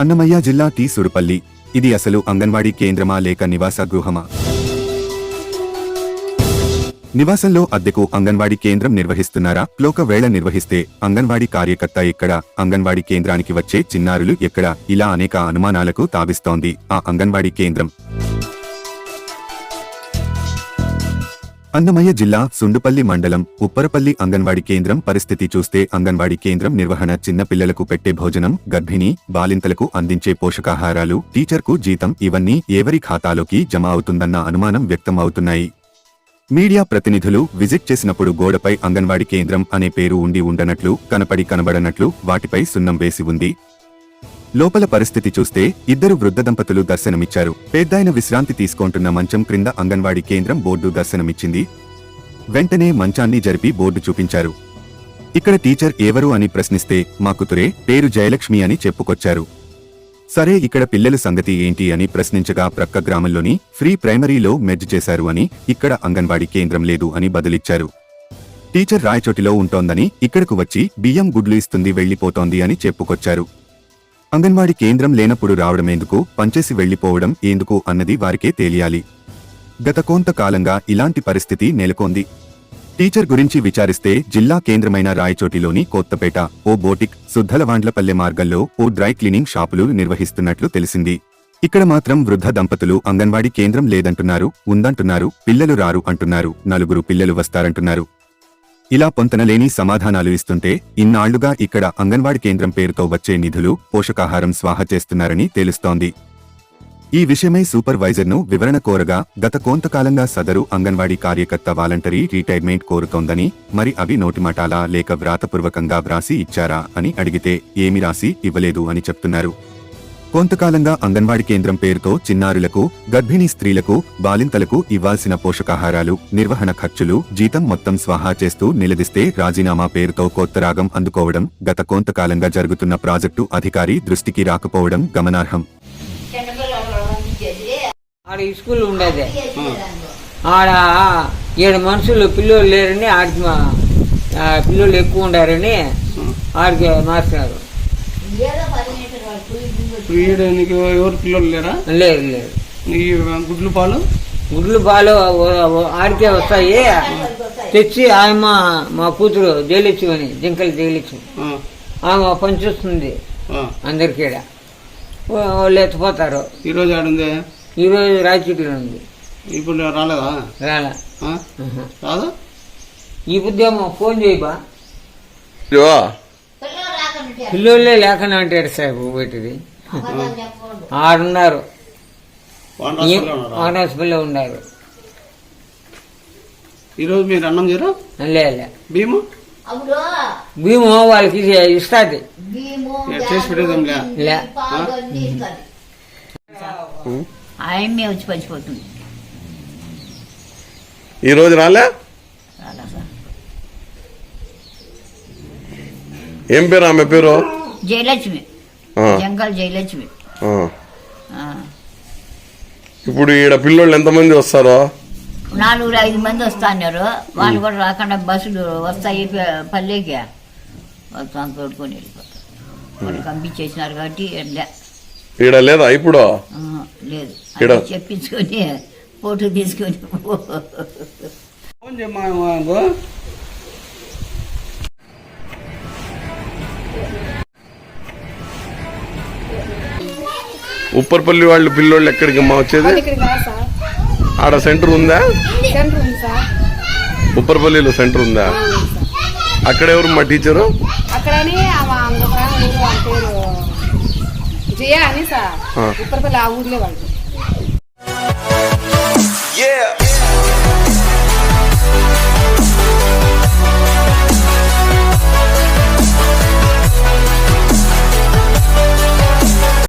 అన్నమయ్య జిల్లా టి. సుడుపల్లి. ఇది అసలు అంగన్వాడీ కేంద్రమా లేక నివాస గృహమా? నివాసంలో అద్దెకు అంగన్వాడీ కేంద్రం నిర్వహిస్తున్నారా? లోకవేళ వేళ నిర్వహిస్తే అంగన్వాడీ కార్యకర్త ఎక్కడ? అంగన్వాడీ కేంద్రానికి వచ్చే చిన్నారులు ఎక్కడ? ఇలా అనేక అనుమానాలకు తావిస్తోంది ఆ అంగన్వాడీ కేంద్రం. అన్నమయ్య జిల్లా సుండుపల్లి మండలం ఉప్పరపల్లి అంగన్వాడీ కేంద్రం పరిస్థితి చూస్తే అంగన్వాడి కేంద్రం నిర్వహణ చిన్న పిల్లలకు పెట్టే భోజనం గర్భిణీ బాలింతలకు అందించే పోషకాహారాలు టీచర్కు జీతం ఇవన్నీ ఎవరి ఖాతాలోకి జమ అవుతుందన్న అనుమానం వ్యక్తం అవుతున్నాయి మీడియా ప్రతినిధులు విజిట్ చేసినప్పుడు గోడపై అంగన్వాడి కేంద్రం అనే పేరు ఉండి ఉండనట్లు కనపడి కనబడనట్లు వాటిపై సున్నం వేసి ఉంది. లోపల పరిస్థితి చూస్తే ఇద్దరు వృద్ధ దంపతులు దర్శనమిచ్చారు. పెద్దాయన విశ్రాంతి తీసుకుంటున్న మంచం క్రింద అంగన్వాడీ కేంద్రం బోర్డు దర్శనమిచ్చింది. వెంటనే మంచాన్ని జరిపి బోర్డు చూపించారు. ఇక్కడ టీచర్ ఎవరు అని ప్రశ్నిస్తే మా కుతురే పేరు జయలక్ష్మి అని చెప్పుకొచ్చారు. సరే ఇక్కడ పిల్లల సంగతి ఏంటి అని ప్రశ్నించగా ప్రక్క గ్రామంలోని ఫ్రీ ప్రైమరీలో మెజ్ చేశారు అని ఇక్కడ అంగన్వాడీ కేంద్రం లేదు అని బదులిచ్చారు. టీచర్ రాయచోటిలో ఉంటోందని ఇక్కడకు వచ్చి బియ్యం గుడ్లు ఇస్తుంది వెళ్ళిపోతోంది అని చెప్పుకొచ్చారు. అంగన్వాడీ కేంద్రం లేనప్పుడు రావడమేందుకు పంచేసి వెళ్ళిపోవడం ఎందుకు? అన్నది వారికే తేలియాలి. గత కొంతకాలంగా ఇలాంటి పరిస్థితి నెలకొంది. టీచర్ గురించి విచారిస్తే జిల్లా కేంద్రమైన రాయచోటిలోని కొత్తపేట ఓ బోటిక్ సుద్దలవాండ్లపల్లె మార్గంలో ఓ డ్రై క్లీనింగ్ షాపులు నిర్వహిస్తున్నట్లు తెలిసింది. ఇక్కడ మాత్రం వృద్ధ దంపతులు అంగన్వాడీ కేంద్రం లేదంటున్నారు ఉందంటున్నారు పిల్లలు రారు అంటున్నారు నలుగురు పిల్లలు వస్తారంటున్నారు. ఇలా పొంతనలేని సమాధానాలు ఇస్తుంటే ఇన్నాళ్ళుగా ఇక్కడ అంగన్వాడీ కేంద్రం పేరుతో వచ్చే నిధులు పోషకాహారం స్వాహ చేస్తున్నారని తెలుస్తోంది. ఈ విషయమై సూపర్వైజర్ను వివరణ కోరగా గత కొంతకాలంగా సదరు అంగన్వాడీ కార్యకర్త వాలంటరీ రిటైర్మెంట్ కోరుతోందని మరి అవి నోటిమాటాలా లేక వ్రాతపూర్వకంగా వ్రాసి ఇచ్చారా అని అడిగితే ఏమి రాసి ఇవ్వలేదు అని చెప్తున్నారు. కొంతకాలంగా అంగన్వాడి కేంద్రం పేరుతో చిన్నారులకు గర్భిణీ స్త్రీలకు బాలింతలకు ఇవ్వాల్సిన పోషకాహారాలు నిర్వహణ ఖర్చులు జీతం మొత్తం స్వాహా చేస్తూ నిలదీస్తే రాజీనామా పేరుతో కొత్త రాగం అందుకోవడం గత కొంతకాలంగా జరుగుతున్న ప్రాజెక్టు అధికారి దృష్టికి రాకపోవడం గమనార్హం. ఆడ స్కూల్ ఉండేది. ఆడ ఏడు మనుషులు పిల్లలు లేరని ఆడికి పిల్లలు ఎక్కువ ఉండారని ఆడికి మార్చినారు ఈడ నీకు ఎవరు పిల్లలు లేరా? లేదు లేదు. ఈ గుడ్లు పాలు? గుడ్లు బాలు ఆడికే వస్తాయి. తెచ్చి ఆయమ్మ మా కూతురు జైలిచ్చుకొని జింకలు జైలిచ్చు. ఆ, ఆమె పనిచేస్తుంది. అందరికీ. వాళ్ళు ఎత్తిపోతారు. ఈరోజు ఆడుందే ఈరోజు రాయచీట్లో ఉంది. ఇప్పుడు రాలేదా? రాలా. రాదా? ఈ బుద్ధేమో ఫోన్ చేయబా పిల్లోళ్ళే లేకుండా అంటాడు సార్ పెట్టిది ఆడున్నారు వాన? హాస్పిటల్లో ఉన్నారు? ఈరోజు మీరు అన్నం చేయరా లే లే. భీము? అప్పుడు భీము వాళ్ళకి ఇస్తుంది. చేసి లే. వచ్చి పచ్చిపోతుంది ఈ రోజు రాలే? ఏం పేరు ఆమె పేరు? జయలక్ష్మి. జంగల్ జయలక్ష్మి. ఇప్పుడు ఈడ పిల్లోళ్ళు ఎంతమంది వస్తారో? నాలుగు ఐదు మంది వస్తున్నారు. వాళ్ళు కూడా రాకుండా బస్సులు వస్తాయి పల్లెకి. వస్తాను తోడుకొని వెళ్ళిపోతారు వాళ్ళు పంపించేసినారు కాబట్టి ఈడ లేదా ఇప్పుడు? లేదు. చెప్పించుకొని ఫోటో తీసుకొని ఉప్పర్పల్లి వాళ్ళు పిల్లోళ్ళు ఎక్కడికి అమ్మా వచ్చేది? ఆడ సెంటర్ ఉందా? సెంటర్ ఉంది సార్. ఉప్పర్పల్లిలో సెంటర్ ఉందా? అక్కడ ఎవరు మా టీచరు? Yeah.